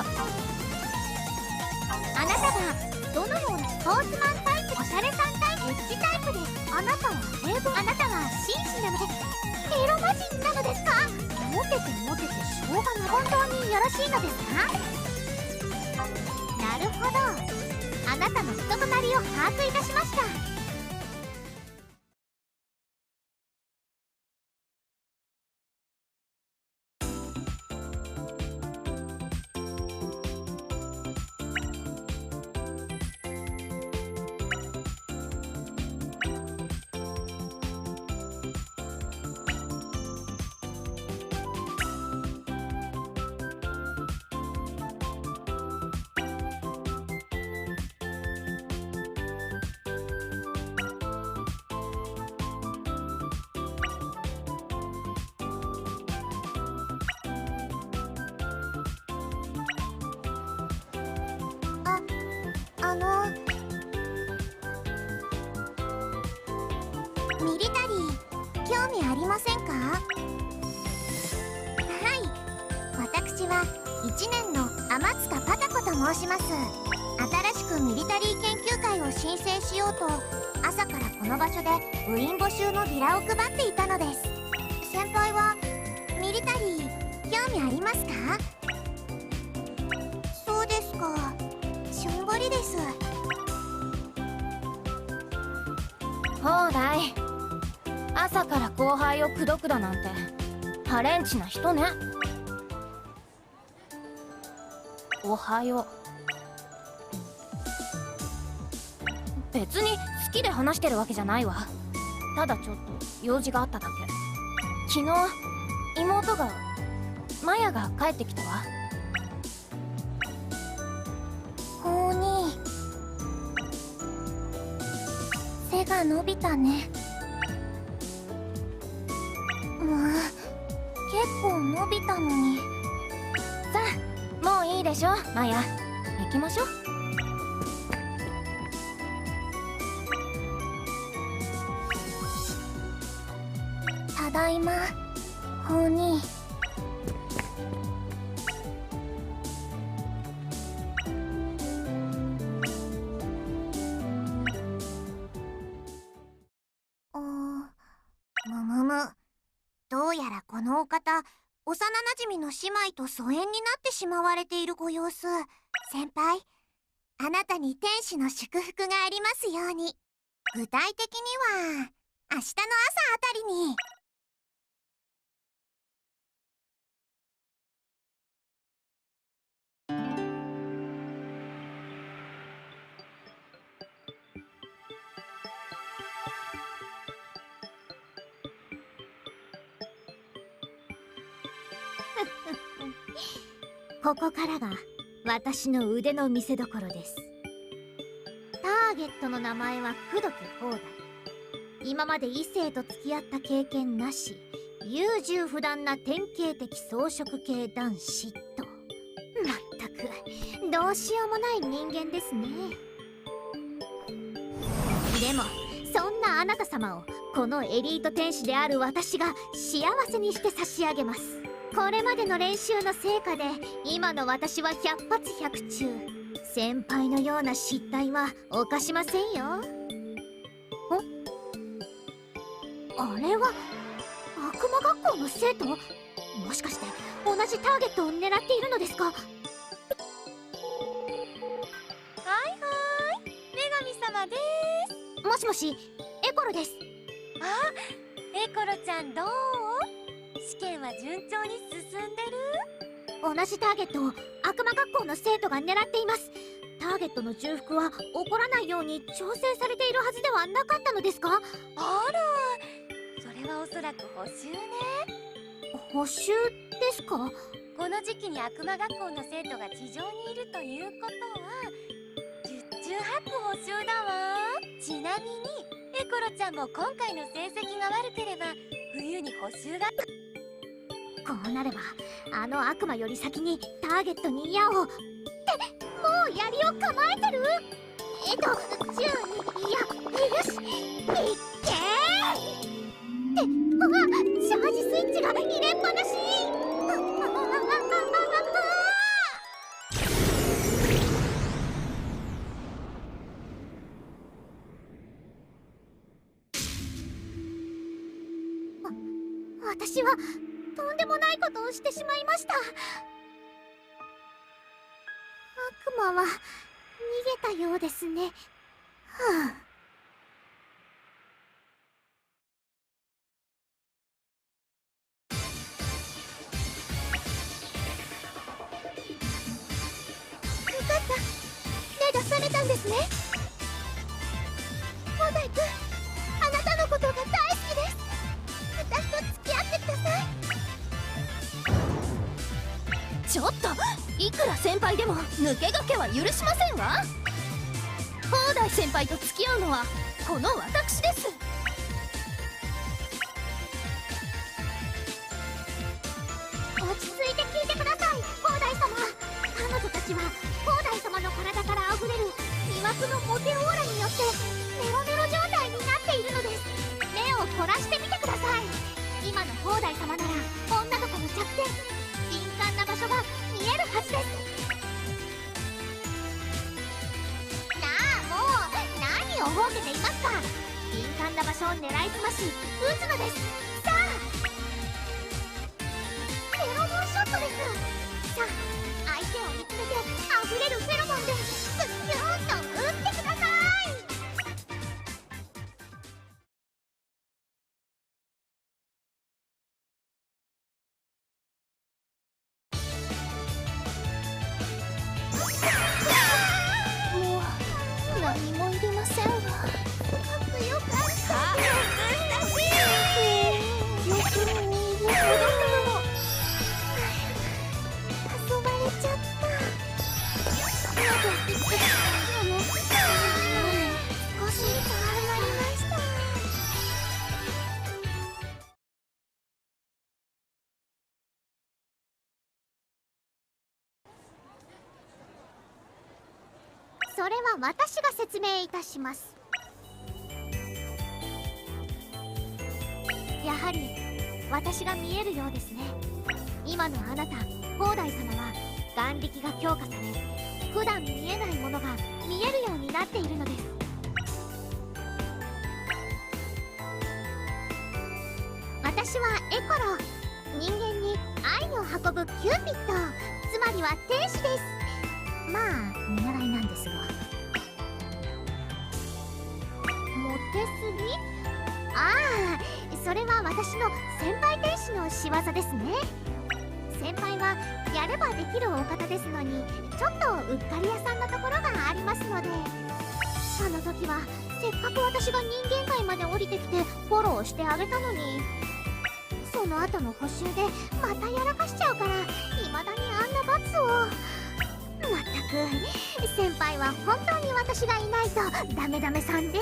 あなたがどのようなスポーツマンタイプおしゃれさんタイプエッジタイプですあなたは平凡あなたは紳士なのでエロ魔人なのですかモテてモテてしょうがない本当によろしいのですか？なるほど。あなたの人となりを把握いたしました。ミリタリー興味ありませんか？はい。私は1年の天塚パタコと申します。新しくミリタリー研究会を申請しようと朝からこの場所で部員募集のビラを配っていたのです。口説くだなんて。ハレンチな人ね。おはよう。別に好きで話してるわけじゃないわ。ただちょっと用事があっただけ。昨日妹がマヤが帰ってきたわ。ほうに背が伸びたね。結構伸びたのに。さあもういいでしょ？マヤ行きましょう。ただいまほうにおむむむやらこのお方幼なじみの姉妹と疎遠になってしまわれているご様子。先輩あなたに天使の祝福がありますように。具体的には明日の朝あたりに。ここからが私の腕の見せ所です。ターゲットの名前は工藤放題今まで異性と付き合った経験なし。優柔不断な典型的草食系男子と。まったくどうしようもない人間ですね。でもそんなあなた様をこのエリート天使である私が幸せにして差し上げます。これまでの練習の成果で今の私は百発百中。先輩のような失態は犯しませんよ。あれは悪魔学校の生徒？もしかして同じターゲットを狙っているのですか？はいはい。女神様です。もしもしエコロです。あエコロちゃんどう？試験は順調に進んでる？同じターゲットを悪魔学校の生徒が狙っています。ターゲットの重複は起こらないように調整されているはずではなかったのですか？あらそれはおそらく補習ね。補習ですか？この時期に悪魔学校の生徒が地上にいるということは十中八九補習だわ。ちなみにエコロちゃんも今回の成績が悪ければ冬に補習がこうなればあの悪魔より先にターゲットに矢を。ってもう槍を構えてる？えっと銃にやよしいっけー。ってあチャージスイッチが入れっぱなし。私はとんでもないことをしてしまいました。悪魔は逃げたようですね。はあ。よかった。目が覚めたんですね。ちょっと。いくら先輩でも抜け駆けは許しませんわ。放題先輩と付き合うのはこの私です。落ち着いて聞いてください放題様。彼女たちは放題様の体からあふれる魅惑のモテオーラによってメロメロ状態をほうけていますか敏感な場所を狙いすまし撃つのです。私が説明いたします。やはり私が見えるようですね。今のあなた広大様は眼力が強化され普段見えないものが見えるようになっているのです。私はエコロ人間に愛を運ぶキューピッドつまりは天使です。まあ見習いなんですが。モテすぎ？ああそれは私の先輩天使の仕業ですね。先輩はやればできるお方ですのにちょっとうっかり屋さんなところがありますので。あの時はせっかく私が人間界まで降りてきてフォローしてあげたのに。その後の補習でまたやらかしちゃうから未だにあんな罰を。まったく先輩は本当に私がいないとダメダメさんで。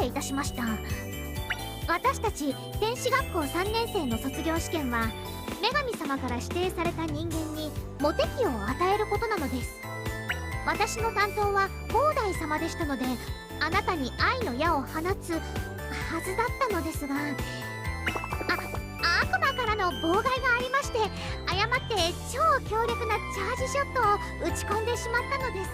礼いたしました。私たち天使学校3年生の卒業試験は女神様から指定された人間にモテ期を与えることなのです。私の担当は広大様でしたのであなたに愛の矢を放つはずだったのですが。あ悪魔からの妨害がありまして誤って超強力なチャージショットを打ち込んでしまったのです。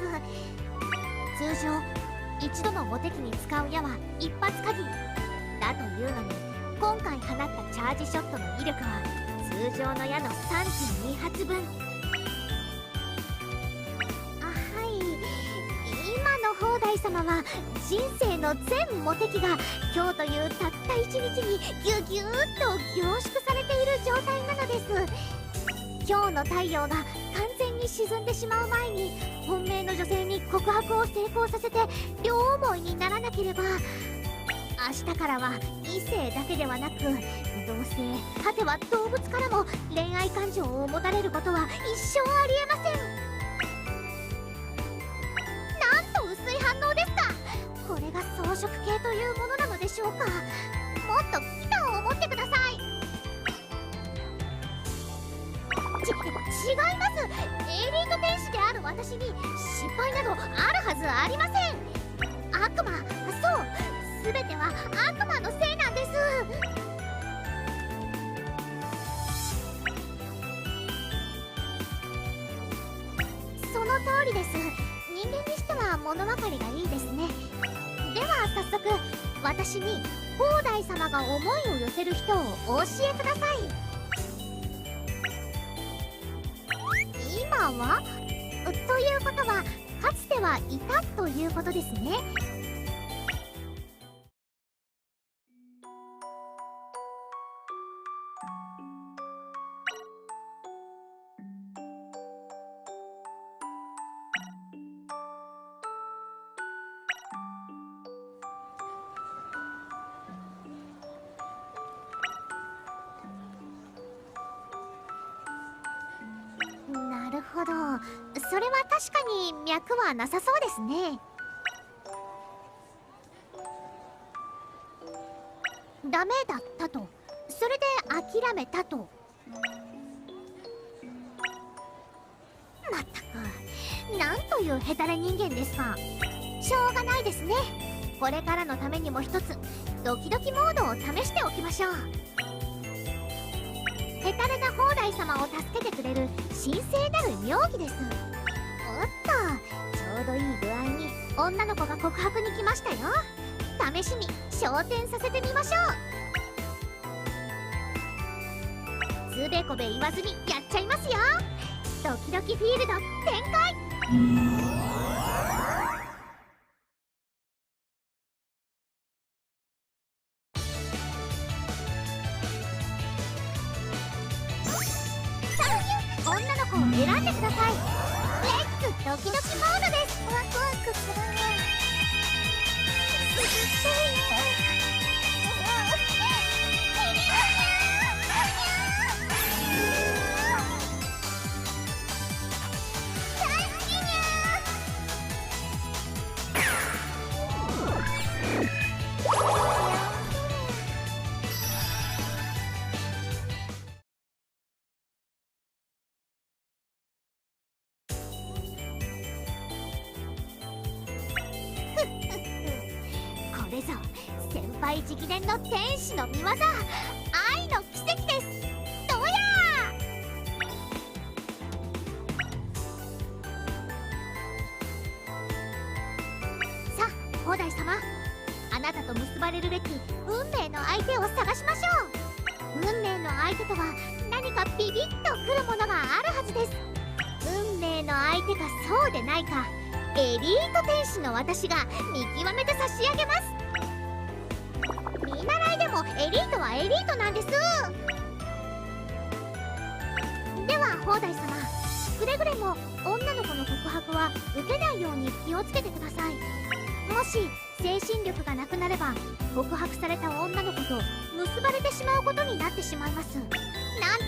通常一度のモテ期に使う矢は一発限りだというのに今回放ったチャージショットの威力は通常の矢の3.2発分。あはい。今の放題様は人生の全モテ期が今日というたった一日にギュギューッと凝縮されている状態なのです。今日の太陽がに沈んでしまう前に本命の女性に告白を成功させて両思いにならなければ明日からは異性だけではなく同性果ては動物からも恋愛感情を持たれることは一生ありえません。なんと薄い反応ですか。これが装飾系というものなのでしょうか。もっと期間を持ってください。違いますエリート天使である私に失敗などあるはずありません悪魔そう全ては悪魔のせいなんですその通りです人間にしては物分かりがいいですねでは早速私に広大様が思いを寄せる人をお教えください。はということはかつてはいたということですね。ほど。それは確かに脈はなさそうですね。ダメだったと。それで諦めたと。まったく。なんというヘタレ人間ですか。しょうがないですね。これからのためにも一つドキドキモードを試しておきましょう。ヘタレな蓬莱様を助けてくれる神聖なる妙義です。おっとちょうどいい具合に女の子が告白に来ましたよ。試しに昇天させてみましょう。つべこべ言わずにやっちゃいますよ。ドキドキフィールド展開。直伝の天使の見業愛の奇跡です。どうやさあ広大様あなたと結ばれるべき運命の相手を探しましょう。運命の相手とは何かビビッとくるものがあるはずです。運命の相手かそうでないかエリート天使の私が見極めて差し上げます。エリートはエリートなんです。では蓬莱様くれぐれも女の子の告白は受けないように気をつけてください。もし精神力がなくなれば告白された女の子と結ばれてしまうことになってしまいます。なん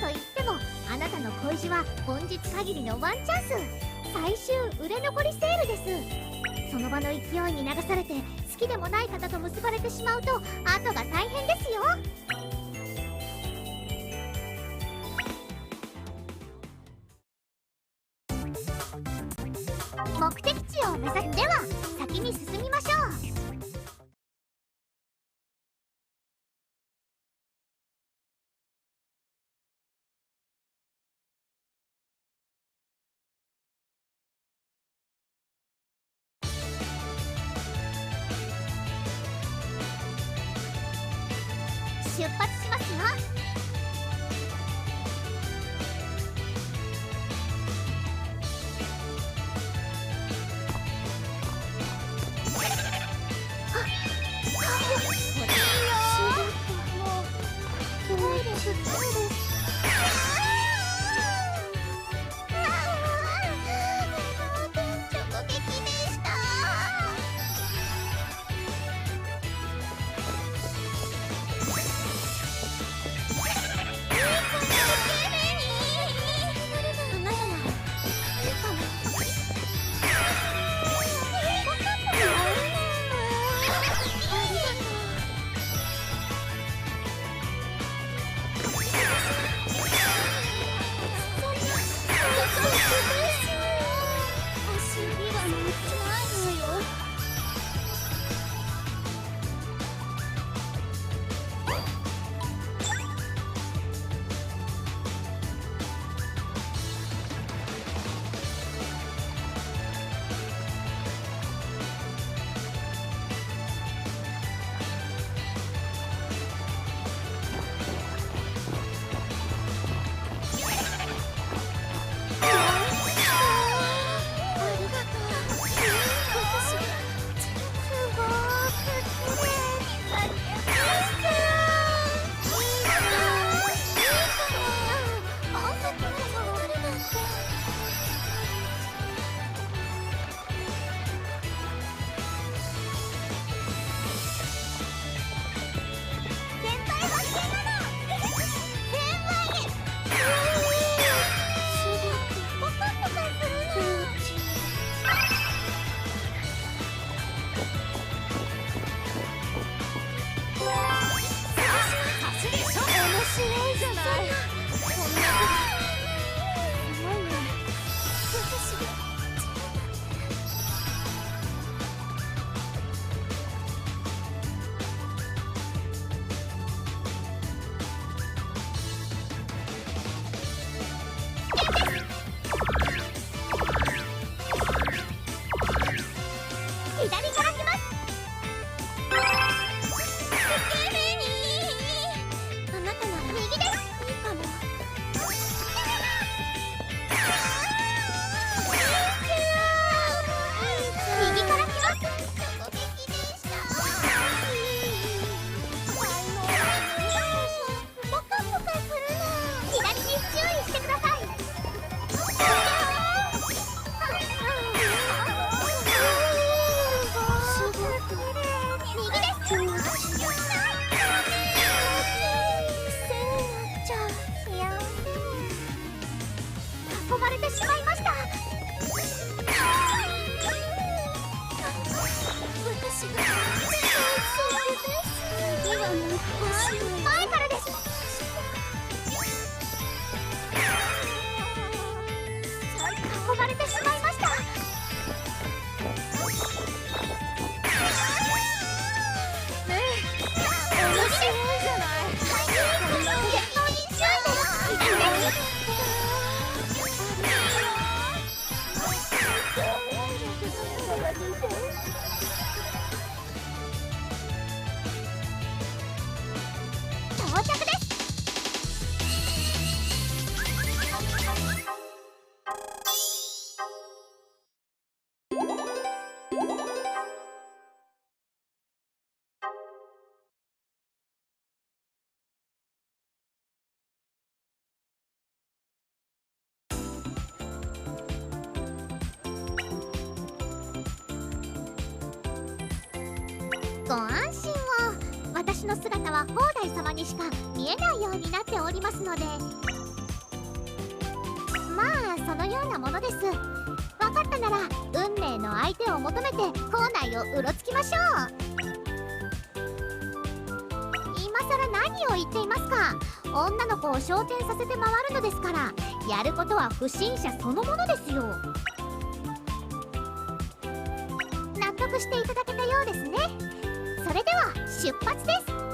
といってもあなたの恋路は本日限りのワンチャンス。最終売れ残りセールです。その場の勢いに流されてきでもない方と結ばれてしまうと後が大変ですよ。姿は砲台様にしか見えないようになっておりますので。まあそのようなものです。分かったなら運命の相手を求めて校内をうろつきましょう。今さら何を言っていますか。女の子を昇天させて回るのですからやることは不審者そのものですよ。納得していただけたようですね。それでは出発です。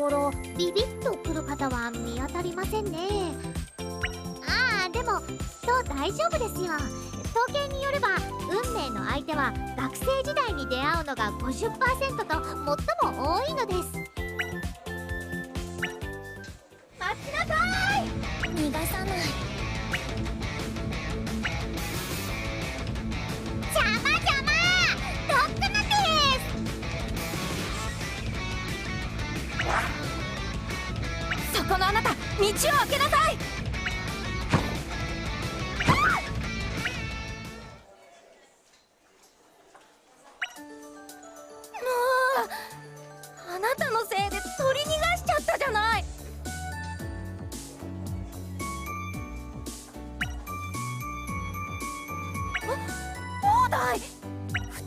ころビビッとくる方は見当たりませんね。ああでもきっと大丈夫ですよ。統計によれば運命の相手は学生時代に出会うのが50%と最も多いのです。待ちなさい。逃がさない。なた道を開けなさい！もうあなたのせいで取り逃がしちゃったじゃない！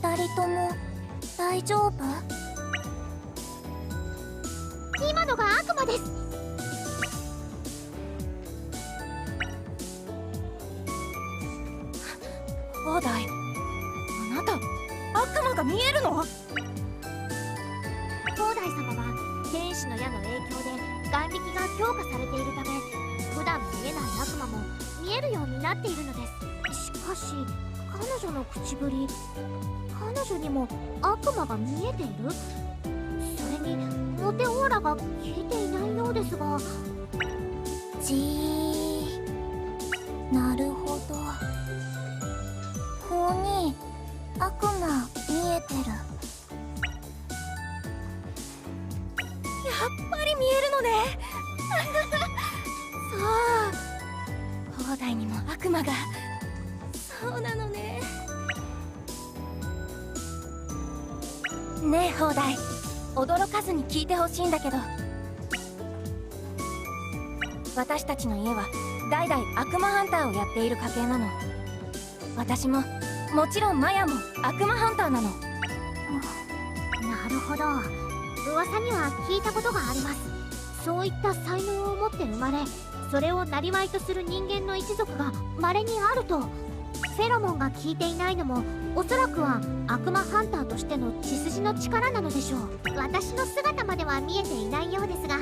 あとも大丈夫？今のが悪魔です悪魔が見えている？それにモテオーラが消えていないようですが。じーなるほど。法に悪魔見えてる。やっぱり見えるのね。そう。放題にも悪魔が。そうなのねねえ放題驚かずに聞いてほしいんだけど。私たちの家は代々悪魔ハンターをやっている家系なの。私ももちろんマヤも悪魔ハンターなの。なるほど。噂には聞いたことがあります。そういった才能を持って生まれそれを生りとする人間の一族が稀にあると。フェロモンが効いていないのもおそらくは悪魔ハンターとしての血筋の力なのでしょう。私の姿までは見えていないようですが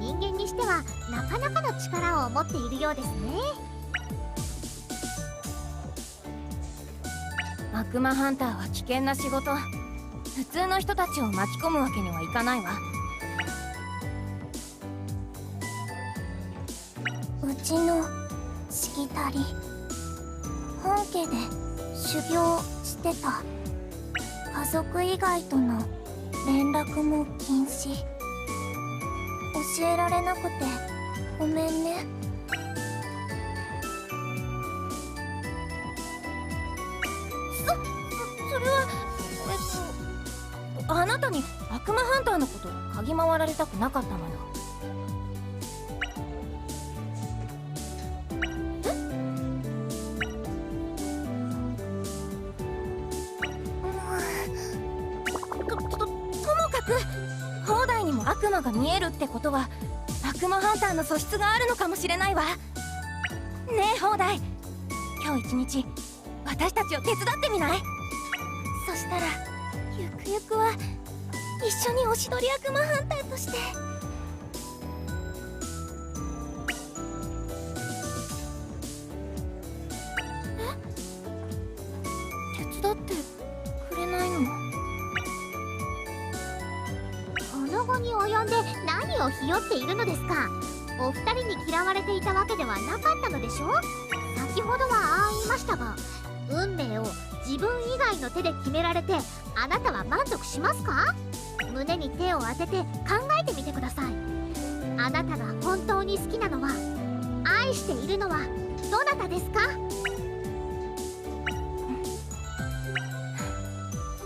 人間にしてはなかなかの力を持っているようですね。悪魔ハンターは危険な仕事。普通の人たちを巻き込むわけにはいかないわ。うちのしきたり本家で修行してた。家族以外との連絡も禁止。教えられなくてごめんね。それはえっとあなたに悪魔ハンターのこと嗅ぎ回られたくなかったのよ。悪魔が見えるってことは悪魔ハンターの素質があるのかもしれないわ。ねえ放題。今日一日私たちを手伝ってみない？そしたらゆくゆくは一緒におしどり悪魔ハンターとして。しょ？先ほどはああ言いましたが運命を自分以外の手で決められてあなたは満足しますか？胸に手を当てて考えてみてください。あなたが本当に好きなのは愛しているのはどなたですか？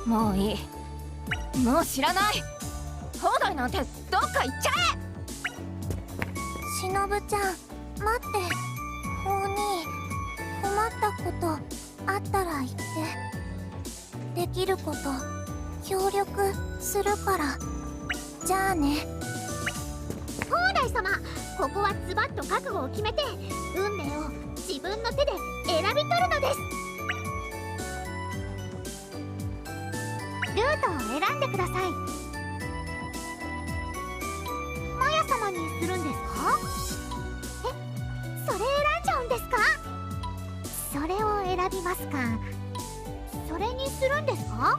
もういい。もう知らない。放題なんてどっか行っちゃしのぶちゃん待って法に困ったことあったら言って。できること協力するから。じゃあね。東大様ここはズバッと覚悟を決めて運命を自分の手で選び取るのです。ルートを選んでください。びますか。それにするんですか？